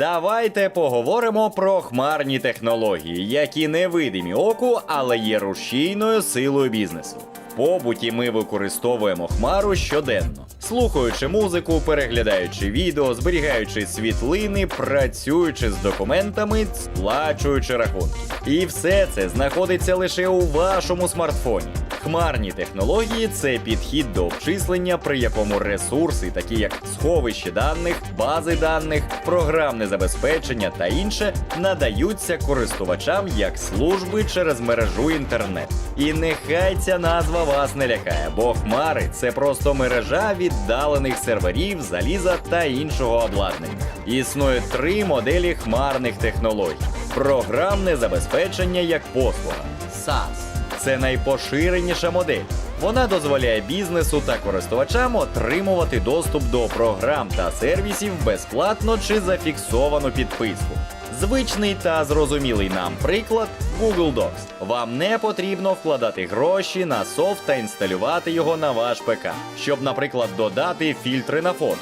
Давайте поговоримо про хмарні технології, які невидимі оку, але є рушійною силою бізнесу. Побуті ми використовуємо хмару щоденно, слухаючи музику, переглядаючи відео, зберігаючи світлини, працюючи з документами, сплачуючи рахунки. І все це знаходиться лише у вашому смартфоні. Хмарні технології це підхід до обчислення, при якому ресурси, такі як сховище даних, бази даних, програмне забезпечення та інше, надаються користувачам як служби через мережу інтернет. І нехай ця назва вас не лякає, бо хмари це просто мережа віддалених серверів, заліза та іншого обладнання. Існує три моделі хмарних технологій: програмне забезпечення як послуга SaaS. Це найпоширеніша модель. Вона дозволяє бізнесу та користувачам отримувати доступ до програм та сервісів безплатно чи за фіксовану підписку. Звичний та зрозумілий нам приклад Google Docs. Вам не потрібно вкладати гроші на софт та інсталювати його на ваш ПК, щоб, наприклад, додати фільтри на фото.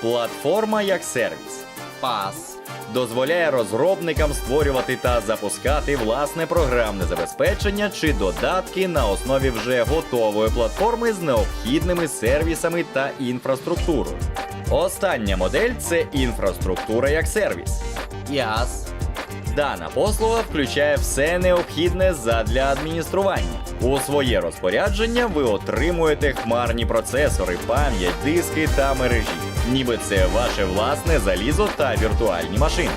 Платформа як сервіс. PaaS дозволяє розробникам створювати та запускати власне програмне забезпечення чи додатки на основі вже готової платформи з необхідними сервісами та інфраструктурою. Остання модель це інфраструктура як сервіс. IaaS. Дана послуга включає все необхідне задля адміністрування. У своє розпорядження ви отримуєте хмарні процесори, пам'ять, диски та мережі. Ніби це ваше власне залізо та віртуальні машини.